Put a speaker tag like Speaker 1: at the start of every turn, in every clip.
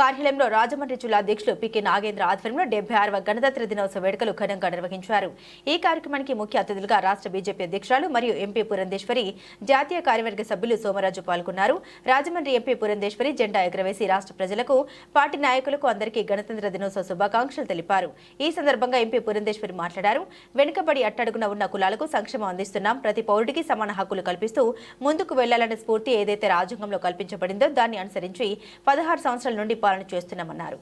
Speaker 1: కార్యాలయంలో రాజమండ్రి జిల్లా అధ్యక్షులు పికే నాగేంద్ర ఆధ్వర్యంలో డెబ్బై ఆరవ గణతంత్ర దినోత్సవ వేడుకలు ఘనంగా నిర్వహించారు. ఈ కార్యక్రమానికి ముఖ్య అతిథులుగా రాష్ట్ర బీజేపీ అధ్యక్షురాలు మరియు ఎంపీ పురంధేశ్వరి జాతీయ కార్యవర్గ సభ్యులు సోమరాజు పాల్గొన్నారు. రాజమండ్రి ఎంపీ పురంధేశ్వరి జెండా ఎగురవేసి రాష్ట్ర ప్రజలకు పార్టీ నాయకులకు అందరికీ గణతంత్ర దినోత్సవ శుభాకాంక్షలు తెలిపారు. ఈ సందర్భంగా ఎంపీ పురంధేశ్వరి మాట్లాడారు. వెనుకబడి అట్టడుగున ఉన్న కులాలకు సంక్షేమం అందిస్తున్నాం. ప్రతి పౌరుడికి సమాన హక్కులు కల్పిస్తూ ముందుకు వెళ్ళాలనే స్ఫూర్తి ఏదైతే రాజ్యాంగంలో కల్పించబడిందో దాన్ని అనుసరించి పదహారు సంవత్సరాల నుండి పాలన చేస్తున్నామన్నారు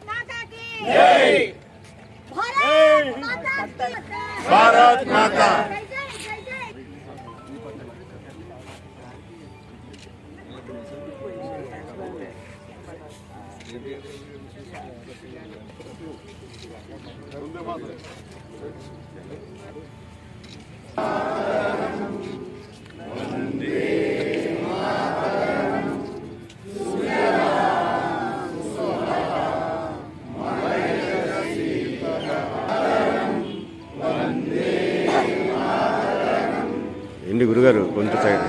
Speaker 2: माता की जय भारत माता
Speaker 3: ఏంటి గురుగారు కొంత సైడ్